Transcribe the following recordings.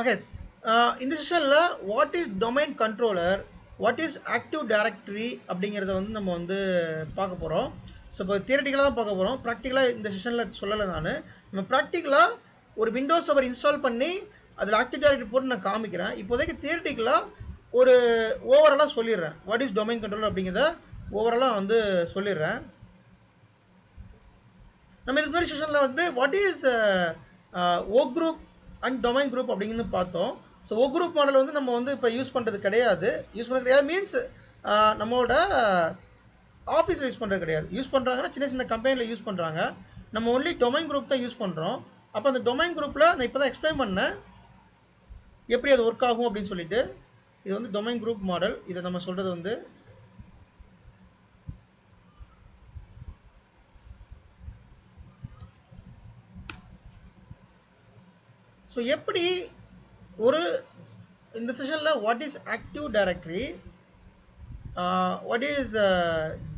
Okay uh, இந்த செஷனில் what is domain controller what is active directory அப்படிங்கிறத வந்து நம்ம வந்து பார்க்க போகிறோம் ஸோ இப்போ தியரட்டிக்கலாக தான் பார்க்க போகிறோம் ப்ராக்டிக்கலாக இந்த செஷனில் சொல்லலை நான். நம்ம ப்ராக்டிக்கலாக ஒரு விண்டோஸ் அவர் இன்ஸ்டால் பண்ணி அதில் ஆக்டிவ் டைரக்டரி போட்டு நான் காமிக்கிறேன். இப்போதைக்கு தியரட்டிக்கலாக ஒரு ஓவராலாக சொல்லிடுறேன். வாட் இஸ் டொமைன் கண்ட்ரோலர் அப்படிங்கிறத ஓவராலாக வந்து சொல்லிடுறேன். நம்ம இதுக்கு முன்னாடி செஷனில் வந்து what is O group and domain group அப்படிங்கிறது பார்த்தோம். ஸோ ஓ குரூப் மாடல் வந்து நம்ம வந்து இப்போ யூஸ் பண்ணுறது கிடையாது. யூஸ் பண்ணுறது கிடையாது. மீன்ஸ் நம்மளோட ஆஃபீஸில் யூஸ் பண்ணுறது கிடையாது. யூஸ் பண்ணுறாங்கன்னா சின்ன சின்ன கம்பெனியில் யூஸ் பண்ணுறாங்க நம்ம ஒன்லி டொமைன் குரூப் தான் யூஸ் பண்ணுறோம் அப்போ அந்த டொமைன் குரூப்பில் நான் இப்போ தான் எக்ஸ்பிளைன் பண்ணேன். எப்படி அது ஒர்க் ஆகும் அப்படின்னு சொல்லிட்டு இது வந்து டொமைன் குரூப் மாடல் இதை நம்ம சொல்கிறது வந்து ஸோ எப்படி ஒரு இந்த செஷனில் what is active directory what is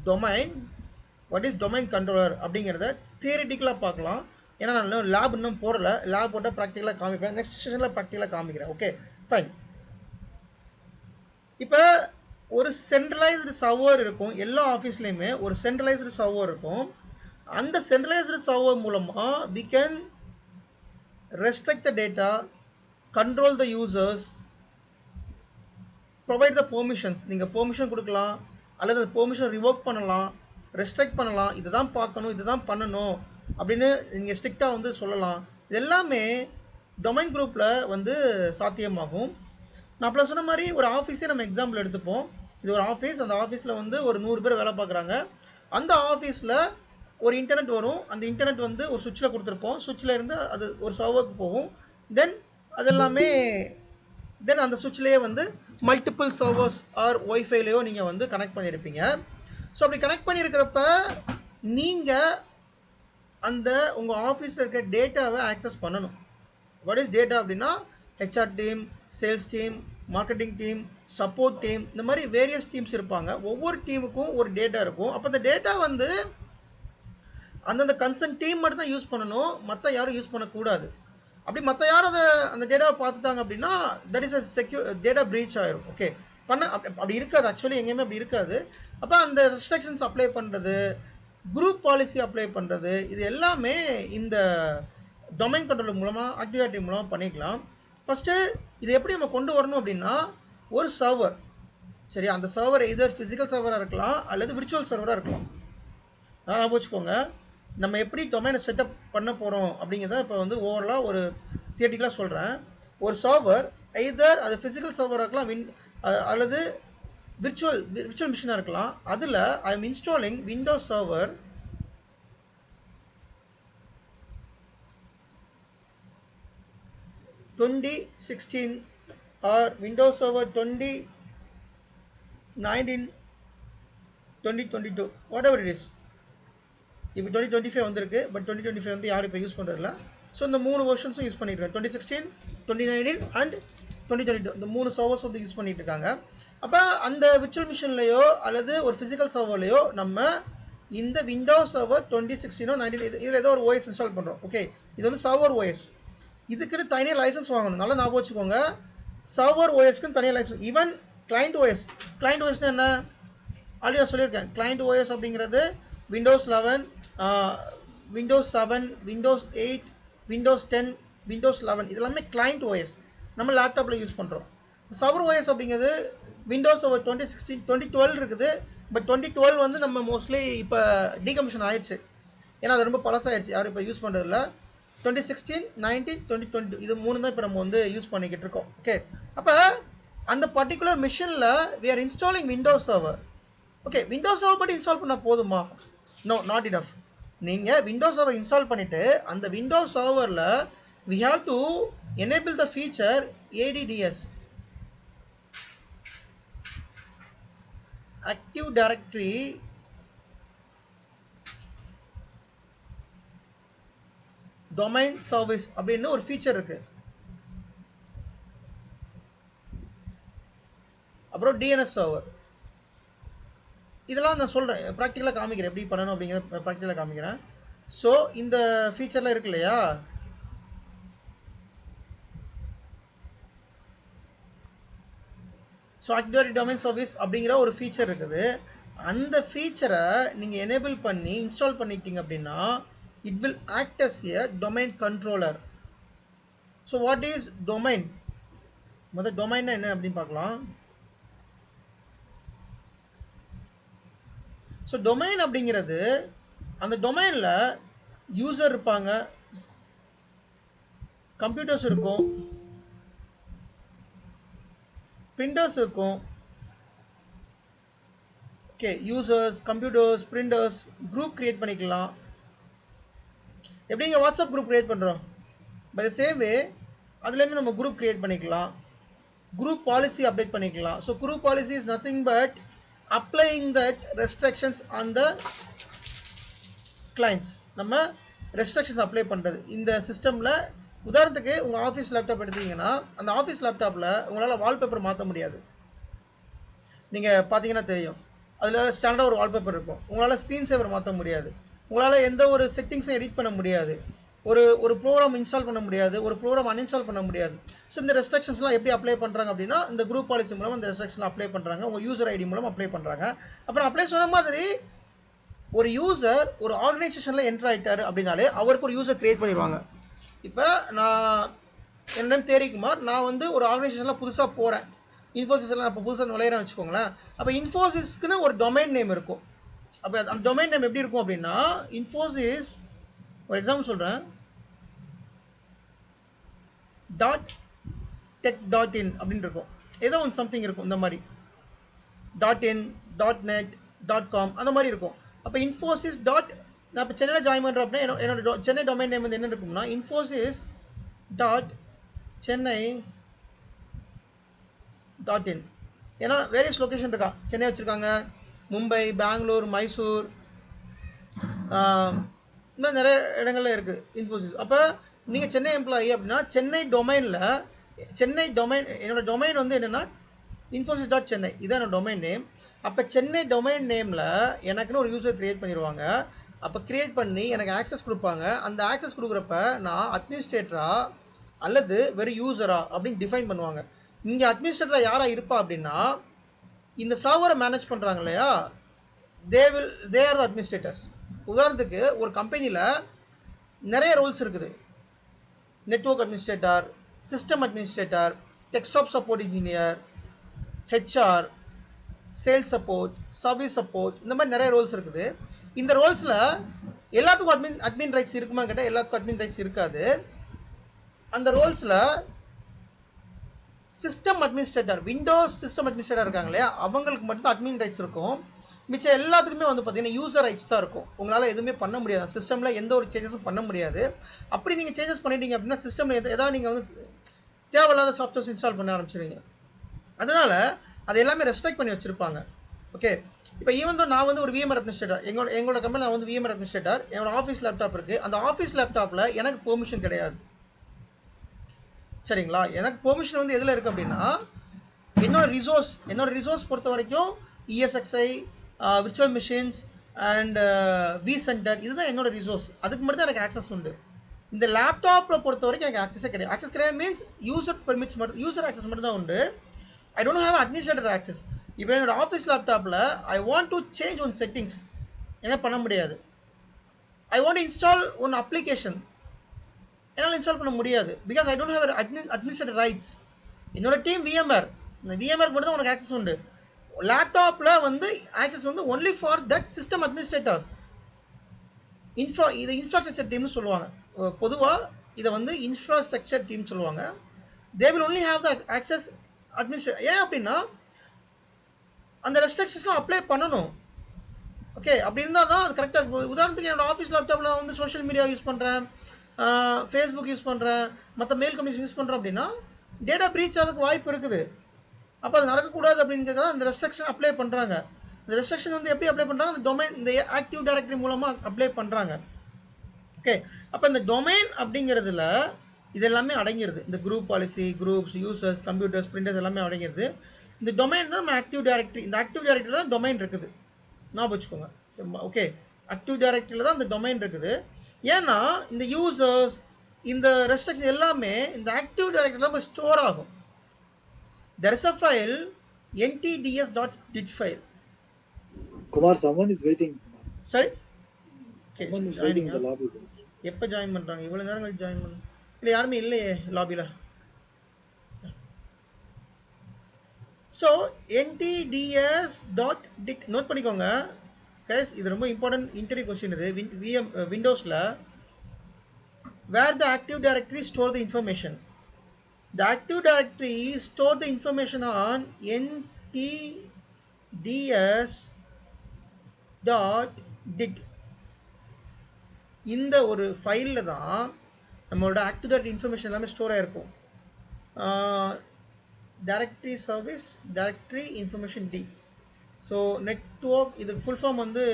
domain what is domain controller அப்படிங்கிறத தியரிட்டிக்கலாக பார்க்கலாம். ஏன்னா நான் இன்னும் லேப் இன்னும் போடலை. லேப் போட்டால் ப்ராக்டிக்கலாக காமிப்பேன். நெக்ஸ்ட் செஷனில் ப்ராக்டிக்கலாக காமிக்கிறேன். ஓகே ஃபைன் இப்போ ஒரு சென்ட்ரலைஸ்டு சர்வர் இருக்கும். எல்லா ஆஃபீஸ்லேயுமே ஒரு சென்ட்ரலைஸ்டு சர்வர் இருக்கும். அந்த சென்ட்ரலைஸ்டு சர்வர் மூலமாக we can restrict the data, control the users, provide the permissions. நீங்கள் பெர்மிஷன் கொடுக்கலாம் அல்லது பெர்மிஷன் ரிவோக் பண்ணலாம் ரெஸ்ட்ரிக்ட் பண்ணலாம் இதை தான் பார்க்கணும் இதை தான் பண்ணணும் அப்படின்னு நீங்கள் ஸ்ட்ரிக்டாக வந்து சொல்லலாம். இது எல்லாமே டொமைன் குரூப்பில் வந்து சாத்தியமாகும். நான் அப்போ சொன்ன மாதிரி ஒரு ஆஃபீஸே நம்ம எக்ஸாம்பிள் எடுத்துப்போம். இது ஒரு ஆஃபீஸ் அந்த ஆஃபீஸில் வந்து ஒரு நூறு பேர் வேலை பார்க்குறாங்க. அந்த ஆஃபீஸில் ஒரு இன்டர்நெட் வரும். அந்த இன்டர்நெட் வந்து ஒரு சுவிட்சில் கொடுத்துருப்போம். சுவிட்சில் இருந்து அது ஒரு சர்வருக்கு போகும். தென் அது எல்லாமே தென் அந்த சுவிட்ச்லேயே வந்து மல்டிபிள் சர்வர்ஸ் ஆர் ஒய்ஃபைலையோ நீங்கள் வந்து கனெக்ட் பண்ணியிருப்பீங்க. ஸோ அப்படி கனெக்ட் பண்ணியிருக்கிறப்ப நீங்கள் அந்த உங்கள் ஆஃபீஸில் இருக்க டேட்டாவை ஆக்சஸ் பண்ணணும். வாட் இஸ் டேட்டா அப்படின்னா HR team sales team marketing team support team இந்த மாதிரி வேரியஸ் டீம்ஸ் இருப்பாங்க. ஒவ்வொரு டீமுக்கும் ஒரு டேட்டா இருக்கும். அப்போ அந்த டேட்டா வந்து அந்தந்த கன்சர்ன் டீம் மட்டும் தான் யூஸ் பண்ணணும். மற்ற யாரும் யூஸ் பண்ணக்கூடாது. அப்படி மற்ற யாரும் அதை அந்த டேட்டாவை பார்த்துட்டாங்க அப்படின்னா that is a secure data breach ஆயிரும். ஓகே பண்ண அப்படி இருக்காது. ஆக்சுவலி எங்கேயுமே அப்படி இருக்காது. அப்போ அந்த ரெஸ்ட்ரிக்ஷன்ஸ் அப்ளை பண்ணுறது குரூப் பாலிசி அப்ளை பண்ணுறது இது எல்லாமே இந்த டொமைன் கண்ட்ரோல் மூலமாக ஆக்டிவிட்டி மூலமாக பண்ணிக்கலாம். ஃபஸ்ட்டு இது எப்படி நம்ம கொண்டு வரணும் அப்படின்னா ஒரு சர்வர் சரி அந்த சர்வர் இதர் ஃபிசிக்கல் சர்வராக இருக்கலாம் அல்லது விர்ச்சுவல் சர்வராக இருக்கலாம். அதான் வச்சுக்கோங்க. நம்ம எப்படி டொமைனை செட்டப் பண்ண போகிறோம் அப்படிங்கிறத இப்போ வந்து ஓவரலாக ஒரு தியேட்டிக்கலாக சொல்கிறேன் ஒரு சர்வர் எய்தர் அது ஃபிசிக்கல் சர்வராக இருக்கலாம் வின் அல்லது விர்ச்சுவல் விர்ச்சுவல் மிஷினாக இருக்கலாம். அதில் I am installing Windows server twenty sixteen or Windows server twenty nineteen twenty twenty two whatever it is இப்போ டுவெண்ட்டி டுவெண்ட்டி ஃபைவ் வந்திருக்கு பட் டுவெண்ட்டி டுவெண்ட்டி ஃபைவ் வந்து யாரும் இப்போ யூஸ் பண்ணுறதில்ல ஸோ இந்த மூணு வெர்ஷன்ஸும் யூஸ் பண்ணிட்டு twenty sixteen twenty nineteen and twenty twenty two இந்த மூணு சர்வர்ஸ் வந்து யூஸ் பண்ணிட்டு இருக்காங்க. அப்போ அந்த விர்ச்சுவல் மிஷின்லையோ அல்லது ஒரு ஃபிசிக்கல் சர்வர்லையோ நம்ம இந்த விண்டோஸ் சர்வர் டுவெண்ட்டி சிக்ஸ்டீனோ நைன்டீன் இது இதில் ஏதோ ஒரு ஓஎஸ் இன்ஸ்டால் பண்ணுறோம் ஓகே இது வந்து சர்வர் ஓஎஸ் இதுக்குன்னு தனியாக லைசன்ஸ் வாங்கணும். நல்லா ஞாபகம் வச்சுக்கோங்க. சர்வர் ஓஎஸ்க்குன்னு தனியாக licence even client OS client ஓஎஸ்னால் என்ன? ஆல்ரெடி நான் சொல்லியிருக்கேன். கிளைண்ட் ஓஎஸ் அப்படிங்கிறது Windows eleven Windows seven Windows eight Windows ten Windows eleven இதெல்லாமே கிளைண்ட் ஓஎஸ் நம்ம லேப்டாப்பில் யூஸ் பண்ணுறோம் சவர் ஓஎஸ் அப்படிங்கிறது விண்டோஸ் ஒரு டுவெண்ட்டி சிக்ஸ்டீன் டுவெண்ட்டி டுவெல் இருக்குது. பட் டுவெண்ட்டி டுவெல் வந்து நம்ம மோஸ்ட்லி இப்போ டீகமிஷன் ஆயிடுச்சு ஏன்னா அது ரொம்ப பழசாயிடுச்சு யாரும் இப்போ யூஸ் பண்ணுறதில்ல twenty sixteen nineteen twenty twenty இது மூணு தான் இப்போ நம்ம வந்து யூஸ் பண்ணிக்கிட்டு இருக்கோம். ஓகே அப்போ அந்த பர்டிகுலர் மிஷினில் we are installing Windows server okay Windows server மட்டும் இன்ஸ்டால் பண்ணால் போதுமா? நோ நாட் இனஃப் நீங்கள் விண்டோஸ் சர்வர் இன்ஸ்டால் பண்ணிவிட்டு அந்த விண்டோஸ் சர்வரில் we have to enable the feature ADDS active directory domain service அப்படின்னு ஒரு ஃபீச்சர் இருக்குது அப்புறம் டிஎன்எஸ் சர்வர் இதெல்லாம் நான் சொல்கிறேன் ப்ராக்டிக்கலாக காமிக்கிறேன். எப்படி பண்ணணும் அப்படிங்கிறத ப்ராக்டிக்கலாக காமிக்கிறேன். ஸோ இந்த ஃபீச்சர்லாம் இருக்கு இல்லையா? ஸோ ஆக்டிவ் டொமைன் சர்வீஸ் அப்படிங்கிற ஒரு ஃபீச்சர் இருக்குது. அந்த ஃபீச்சரை நீங்கள் எனேபிள் பண்ணி இன்ஸ்டால் பண்ணிட்டீங்க அப்படின்னா it will act as a domain controller so what is domain மொதல் டொமைன்னா என்ன அப்படின்னு பார்க்கலாம். ஸோ டொமைன் அப்படிங்கிறது அந்த டொமைனில் யூசர் இருப்பாங்க. கம்ப்யூட்டர்ஸ் இருக்கும். பிரிண்டர்ஸ் இருக்கும். Okay users computers printers group create பண்ணிக்கலாம். எப்படிங்க வாட்ஸ்அப் குரூப் க்ரியேட் பண்ணுறோம் பை த சேம் வே அதுலேயுமே நம்ம குரூப் க்ரியேட் பண்ணிக்கலாம். குரூப் பாலிசி அப்டேட் பண்ணிக்கலாம். So group policy is nothing but applying that restrictions on the clients நம்ம restrictions apply பண்ணுறது இந்த சிஸ்டமில் உதாரணத்துக்கு உங்கள் ஆஃபீஸ் லேப்டாப் எடுத்தீங்கன்னா அந்த ஆஃபீஸ் லேப்டாப்பில் உங்களால் வால்பேப்பர் மாற்ற முடியாது. நீங்கள் பார்த்தீங்கன்னா தெரியும். அதில் ஸ்டாண்டர்டாக ஒரு வால்பேப்பர் இருக்கும். உங்களால் ஸ்க்ரீன் சேவர் மாற்ற முடியாது. உங்களால் எந்த ஒரு செட்டிங்ஸும் எடிட் பண்ண முடியாது. ஒரு ஒரு ப்ரோக்ராம் இன்ஸ்டால் பண்ண முடியாது ஒரு ப்ரோக்ராம் அன்இன்ஸ்டால் பண்ண முடியாது. ஸோ இந்த ரெஸ்ட்ரிக்ஷன்ஸ்லாம் எப்படி அப்ளை பண்ணுறாங்க அப்படின்னா இந்த குரூப் பாலிசி மூலம் இந்த ரெஸ்ட்ரிக்ஷன் அப்ளை பண்ணுறாங்க உங்கள் யூசர் ஐடி மூலம் அப்ளை பண்ணுறாங்க அப்புறம் அப்ளை சொன்ன மாதிரி ஒரு யூசர் ஒரு ஆர்கனைசேஷனில் என்ட்ரு ஆகிட்டார் அப்படின்னாலே அவருக்கு ஒரு யூசர் க்ரியேட் பண்ணிடுவாங்க. இப்போ நான் என் நேம் தேரிக்குமார். நான் வந்து ஒரு ஆர்கனைசேஷனில் புதுசாக போகிறேன் இன்ஃபோசிஸில் நான் இப்போ புதுசாக நுழையிறேன் வச்சுக்கோங்களேன். அப்போ இன்ஃபோசிஸ்க்குன்னு ஒரு டொமைன் நேம் இருக்கும். அப்போ அந்த டொமைன் நேம் எப்படி இருக்கும் அப்படின்னா இன்ஃபோசிஸ் ஒரு எக்ஸாம்பிள் சொல்கிறேன் டாட் டெக் டாட் இன் அப்படின்னு இருக்கும். ஏதோ ஒன்று சம்திங் இருக்கும் இந்த மாதிரி. Dot in dot net dot com அந்த மாதிரி இருக்கும். அப்போ இன்ஃபோசிஸ் டாட் நான் இப்போ சென்னையில் ஜாயின் பண்ணுறேன் அப்படின்னா என்னோட என்னோட சென்னை டொமைன் நேம் வந்து என்ன இருக்கும்னா Infosys dot Chennai dot in ஏன்னா வேரியஸ் லொக்கேஷன் இருக்கா. சென்னை வச்சுருக்காங்க. மும்பை பெங்களூர் மைசூர் இந்த மாதிரி நிறைய இடங்கள்ல இருக்குது இன்ஃபோசிஸ் அப்போ நீங்கள் சென்னை எம்ப்ளாயி அப்படின்னா சென்னை டொமைனில் சென்னை டொமைன் என்னோட டொமைன் வந்து என்னென்னா இன்ஃபோசிஸ் டாட் சென்னை இதான் என்னோட டொமைன் நேம் அப்போ சென்னை டொமைன் நேமில் எனக்குன்னு ஒரு யூசர் க்ரியேட் பண்ணிடுவாங்க அப்போ க்ரியேட் பண்ணி எனக்கு ஆக்சஸ் கொடுப்பாங்க. அந்த ஆக்சஸ் கொடுக்குறப்ப நான் அட்மினிஸ்ட்ரேட்டரா அல்லது வெறும் யூசரா அப்படின்னு டிஃபைன் பண்ணுவாங்க. இங்கே அட்மினிஸ்ட்ரேட்டராக யாராக இருப்பா அப்படின்னா இந்த சர்வரை மேனேஜ் பண்ணுறாங்க இல்லையா? They will they are the administrators உதாரணத்துக்கு ஒரு கம்பெனியில் நிறைய ரோல்ஸ் இருக்குது. Network administrator system administrator desktop support engineer HR sales support service support இந்த மாதிரி நிறைய ரோல்ஸ் இருக்குது. இந்த ரோல்ஸில் எல்லாத்துக்கும் அட்மின் அட்மின் ரைட்ஸ் இருக்குமா கேட்டால் எல்லாத்துக்கும் அட்மின் ரைட்ஸ் இருக்காது. அந்த ரோல்ஸில் system administrator Windows system administrator இருக்காங்க இல்லையா அவங்களுக்கு மட்டும் அட்மின் ரைட்ஸ் இருக்கும். மிச்சம் எல்லாத்துக்குமே வந்து பார்த்தீங்கன்னா யூசர் ரைட்ஸ் தான் இருக்கும். உங்களால் எதுவுமே பண்ண முடியாது. சிஸ்டமில் எந்த ஒரு சேஞ்சஸும் பண்ண முடியாது. அப்படி நீங்கள் சேஞ்சஸ் பண்ணிட்டீங்க அப்படின்னா சிஸ்டமில் எது எதாவது நீங்கள் வந்து தேவையில்லாத சாஃப்ட்வேர்ஸ் இன்ஸ்டால் பண்ண ஆரம்பிச்சிடுவீங்க அதனால் அது எல்லாமே ரெஸ்ட்ரிக்ட் பண்ணி வச்சுருப்பாங்க. ஓகே இப்போ ஈவன் தான் நான் வந்து ஒரு விஎம்ஆர் அட்மினிஸ்ட்ரேட்டர் எங்களோட எங்களோட கம்பெனி நான் வந்து விஎம்ஆர் அட்மினிஸ்ட்ரேட்டர் என்னோட ஆஃபீஸ் லேப்டாப் இருக்குது அந்த ஆஃபீஸ் லேப்டாப்பில் எனக்கு பெர்மிஷன் கிடையாது. சரிங்களா? எனக்கு பெர்மிஷன் வந்து எதில் இருக்குது அப்படின்னா என்னோட ரிசோர்ஸ் என்னோட ரிசோர்ஸ் பொறுத்த வரைக்கும் ESXI virtual machines and V center இதுதான் என்னோட ரிசோர்ஸ் அதுக்கு மட்டும் தான் எனக்கு ஆக்சஸ் உண்டு. இந்த லேப்டாப்பில் பொறுத்த வரைக்கும் எனக்கு ஆக்சஸே கிடையாது. ஆக்சஸ் கிடையாது மீன்ஸ் யூசர் பெர்மிட்ஸ் மட்டும் யூசர் ஆக்சஸ் மட்டும் தான் உண்டு. I don't have administrator access இப்போ என்னோட ஆஃபீஸ் லேப்டாப்பில் I want to change one settings என்ன பண்ண முடியாது. I want install one application என்னால் இன்ஸ்டால் பண்ண முடியாது. Because I don't have admin administrator rights என்னோட டீம் விஎம்ஆர் இந்த விஎம்ஆர் மட்டும் தான் உனக்கு ஆக்சஸ் உண்டு. லேப்டாப்பில் வந்து ஆக்சஸ் வந்து only for that system administrators infra இது இன்ஃப்ராஸ்ட்ரக்சர் டீம்னு சொல்லுவாங்க. பொதுவாக இதை வந்து இன்ஃப்ராஸ்ட்ரக்சர் டீம் சொல்லுவாங்க. They will only have the access அட்மினிஸ்ட்ரே ஏன் அப்படின்னா அந்த ரெஸ்ட்ரிக்ஷன்ஸ்லாம் அப்ளை பண்ணணும். ஓகே அப்படி இருந்தால் தான் அது கரெக்டாக இருக்கும். உதாரணத்துக்கு என்னோடய ஆஃபீஸ் லேப்டாப்பில் வந்து சோஷியல் மீடியா யூஸ் பண்ணுறேன் ஃபேஸ்புக் யூஸ் பண்ணுறேன் மற்ற மெயில் கம்யூனிகேஷன் யூஸ் பண்ணுறேன் அப்படின்னா டேட்டா ப்ரீச் ஆகிறதுக்கு வாய்ப்பு இருக்குது. அப்போ அது நடக்கக்கூடாது அப்படிங்கிறத அந்த ரெஸ்ட்ரிக்ஷன் அப்ளை பண்ணுறாங்க இந்த ரெஸ்ட்ரிக்ஷன் வந்து எப்படி அப்ளை பண்ணுறாங்க அந்த டொமைன் இந்த ஆக்டிவ் டைரக்டரி மூலமாக அப்ளை பண்ணுறாங்க ஓகே அப்போ இந்த டொமைன் அப்படிங்கிறதுல இது எல்லாமே அடங்கிடுது இந்த group policy groups users computers printers எல்லாமே அடங்கிடுது இந்த டொமைன் தான் நம்ம ஆக்டிவ் டைரக்டரி இந்த ஆக்டிவ் டைரக்டரி தான் டொமைன் இருக்குது. நான் வச்சுக்கோங்க. ஓகே ஆக்டிவ் டைரக்டரியில் தான் இந்த டொமைன் இருக்குது. ஏன்னா இந்த யூசர்ஸ் இந்த ரெஸ்ட்ரிக்ஷன் எல்லாமே இந்த ஆக்டிவ் டைரக்டரி தான் ஸ்டோர் ஆகும். A file NTDS dot DIT file Kumar, someone is waiting. சரி Someone is waiting in the lobby. எப்போ ஜாயின் பண்ணுறாங்க இவ்வளோ நேரம் கழிச்சு ஜாயின் பண்ண இல்லை யாருமே இல்லையே லாபியில் so NTDS dot DIT note பண்ணிக்கோங்க. கேஸ் இது ரொம்ப இம்பார்ட்டன்ட் இன்டர்வியூ கொஸ்டின் இது. Win VM விண்டோஸில் where the active directory store the information the Active Directory store the information on NTDS dot DIT இந்த ஒரு ஃபைலில் தான் நம்மளோட ஆக்டிவ் டைரக்டரி இன்ஃபர்மேஷன் எல்லாமே ஸ்டோர் ஆகிருக்கும் directory service directory information D so network இதுக்கு full form வந்து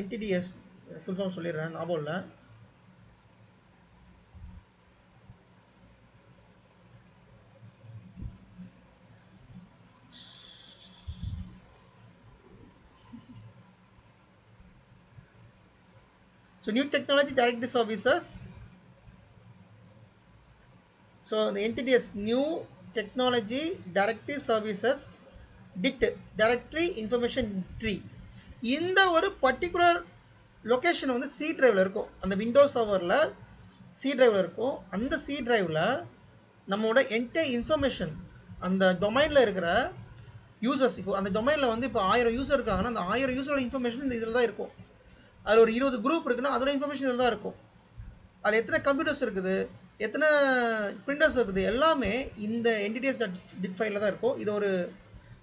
NTDS full form சொல்லிடுறேன் ஞாபகம் இல்லை. So new technology directory services. So the entity is new technology directory services dict directory information tree. இந்த ஒரு particular location வந்து C டிரைவில் இருக்கும் அந்த விண்டோஸ் சர்வரில் சி டிரைவில் இருக்கும் அந்த சி டிரைவில் நம்மளோட என்டையர் இன்ஃபர்மேஷன் அந்த டொமைனில் இருக்கிற யூசர்ஸ் இப்போ அந்த டொமைனில் வந்து இப்போ ஆயிரம் யூசர் இருக்காங்கன்னா அந்த ஆயிரம் யூசரோட இன்ஃபர்மேஷன் இந்த இதில் தான் இருக்கும் அதில் ஒரு இருபது குரூப் இருக்குன்னா அதோட இன்ஃபர்மேஷன் தான் இருக்கும். அதில் எத்தனை கம்ப்யூட்டர்ஸ் இருக்குது எத்தனை பிரிண்டர்ஸ் இருக்குது எல்லாமே இந்த என்டிடிஎஸ் டாட் டிட் ஃபைலில் தான் இருக்கும். இது ஒரு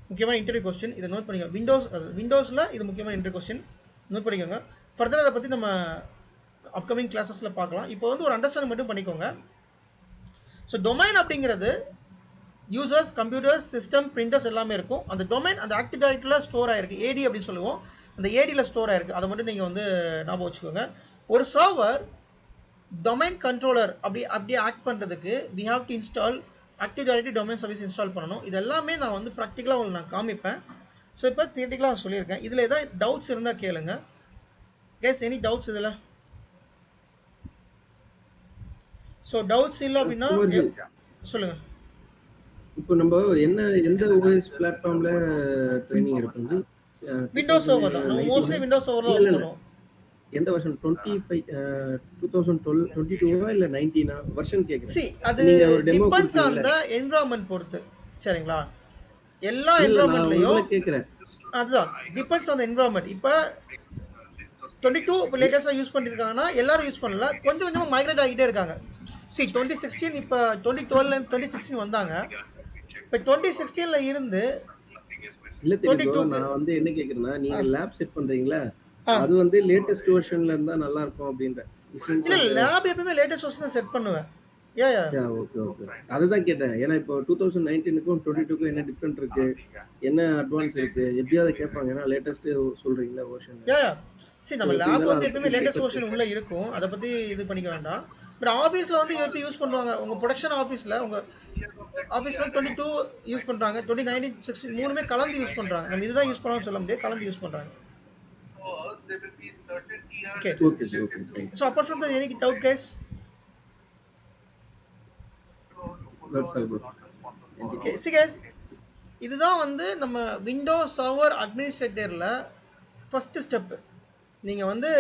முக்கியமான இன்டர்வியூ கொஸ்டின் இதை நோட் பண்ணிக்கோங்க. விண்டோஸ் விண்டோஸில் இது முக்கியமான இன்டர்வியூ கொஸ்டின் நோட் பண்ணிக்கோங்க. ஃபர்தர் அதை பற்றி நம்ம அப்கமிங் கிளாஸஸில் பார்க்கலாம். இப்போ வந்து ஒரு அண்டர்ஸ்டாண்டிங் மட்டும் பண்ணிக்கோங்க. ஸோ டொமைன் அப்படிங்கிறது யூசர்ஸ் கம்ப்யூட்டர்ஸ் சிஸ்டம் பிரிண்டர்ஸ் எல்லாமே இருக்கும். அந்த டொமைன் அந்த ஆக்டிவ் டைரக்டரியில் ஸ்டோர் ஆயிருக்கு. ஏடி அப்படின்னு சொல்லுவோம். அந்த ஏடியில் ஸ்டோர் ஆயிருக்கு. அதை மட்டும் நீங்கள் வந்து ஞாபகம் வச்சுக்கோங்க. ஒரு சர்வர் டொமைன் கண்ட்ரோலர் அப்படி அப்படியே ஆக்ட் பண்ணுறதுக்கு we have to install Active Directory domain service install பண்ணணும். இது எல்லாமே நான் வந்து ப்ராக்டிக்கலாக உங்களுக்கு நான் காமிப்பேன். ஸோ இப்போ தியேட்டிக்கலாக நான் சொல்லியிருக்கேன். இதில் ஏதாவது டவுட்ஸ் இருந்தால் கேளுங்க. கேஸ் எனி டவுட்ஸ் இதில்? ஸோ டவுட்ஸ் இல்லை அப்படின்னா சொல்லுங்கள் இப்போ நம்ம என்ன எந்த ஓஎஸ் பிளாட்ஃபார்ம்ல ட்ரைனிங் எடுக்கிறது விண்டோஸ் சர்வர் தான். மோஸ்ட்லி விண்டோஸ் சர்வர் தான். பண்ணுவோம் எந்த தௌசண்ட் டுவெல் டுவெண்ட்டி டூவா இல்லை நைன்டீனா வருஷன் கேட்குறேன் சி அது டிபெண்ட்ஸ் ஆன் த? என்விரான்மெண்ட் பொறுத்து. சரிங்களா? எல்லா உங்களை கேட்குறேன் அதுதான். டிபெண்ட்ஸ் ஆன் த என்விரான்மெண்ட் இப்போ டுவெண்ட்டி டூ இப்போ லேட்டஸ்ட்டாக யூஸ் பண்ணியிருக்காங்கன்னா எல்லாரும் யூஸ் பண்ணல. கொஞ்சம் கொஞ்சமாக மைக்ரேட் ஆகிட்டே இருக்காங்க. சி டுவெண்ட்டி சிக்ஸ்டீன் இப்போ டுவெண்ட்டி டுவெல் டுவெண்ட்டி சிக்ஸ்டீன் வந்தாங்க. இப்போ டுவெண்ட்டி சிக்ஸ்டீனில் இருந்து இல்ல 22 தெரியும். நான் வந்து என்ன கேக்குறேன்னா நீங்க லேப் செட் பண்றீங்களா. அது வந்து லேட்டஸ்ட் வெர்ஷன்ல இருந்தா நல்லா இருக்கும் அப்படின்ற இல்லை லேப் எப்பயுமே லேட்டஸ்ட் வருஷன் செட் பண்ணுவேன். ஓகே ஓகே அதுதான் கேட்டேன். ஏன்னா இப்போ டூ தௌசண்ட் நைன்டீனுக்கும் டுவெண்ட்டி டூக்கும் என்ன டிஃப்ரெண்ட் இருக்கு? என்ன அட்வான்ஸ் இருக்கு? எப்படியாவது கேட்பாங்க. ஏன்னா லேட்டஸ்ட் சொல்றீங்களா வெர்ஷன் சரி நம்ம லேப் வந்து எப்பயுமே அதை லேட்டஸ்ட் பத்தி வெர்ஷன் உள்ள இருக்கும். அதை பற்றி இது பண்ணிக்க வேண்டாம். பட் ஆஃபீஸில் வந்து எப்படி யூஸ் பண்ணுவாங்க. உங்கள் ப்ரொடக்ஷன் ஆஃபீஸில் உங்கள் ஆஃபீஸில் டுவெண்ட்டி டூ யூஸ் பண்ணுறாங்க டுவெண்ட்டி நைன்டீன் சிக்ஸ்டி மூணுமே கலந்து யூஸ் பண்ணுறாங்க நம்ம இதுதான் யூஸ் பண்ணாலும் சொல்ல முடியாது. கலந்து யூஸ் பண்ணுறாங்க okay any doubt guys that's all bro okay see guys இதுதான் வந்து நம்ம விண்டோஸ் சர்வர் அட்மினிஸ்ட்ரேட்டரில் ஃபஸ்ட்டு ஸ்டெப்பு நீங்கள் வந்து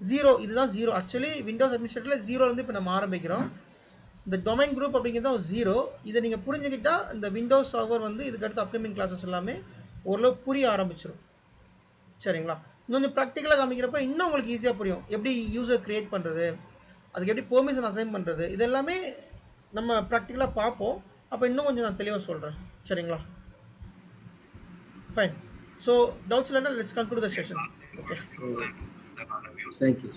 ஜீரோ இதுதான் ஜீரோ ஆக்சுவலி விண்டோஸ் அட்மினிஸ்ட்ரேட்டரில் ஜீரோலேருந்து இப்போ நம்ம ஆரம்பிக்கிறோம். இந்த டொமைன் குரூப் அப்படிங்கிறது தான் ஜீரோ இதை நீங்கள் புரிஞ்சுக்கிட்டால் இந்த விண்டோஸ் சர்வர் வந்து இதுக்கடுத்து அப்கமிங் கிளாஸஸ் எல்லாமே ஓரளவு புரிய ஆரம்பிச்சிடும் சரிங்களா? இன்னொன்று ப்ராக்டிக்கலாக காமிக்கிறப்ப இன்னும் உங்களுக்கு ஈஸியாக புரியும். எப்படி யூஸர் க்ரியேட் பண்ணுறது அதுக்கு எப்படி பெர்மிஷன் அசைன் பண்ணுறது இது எல்லாமே நம்ம ப்ராக்டிக்கலாக பார்ப்போம். அப்போ இன்னும் கொஞ்சம் நான் தெளிவாக சொல்கிறேன் சரிங்களா? ஃபைன் ஸோ டவுட்ஸ் இல்லைன்னா let's conclude the session okay thank you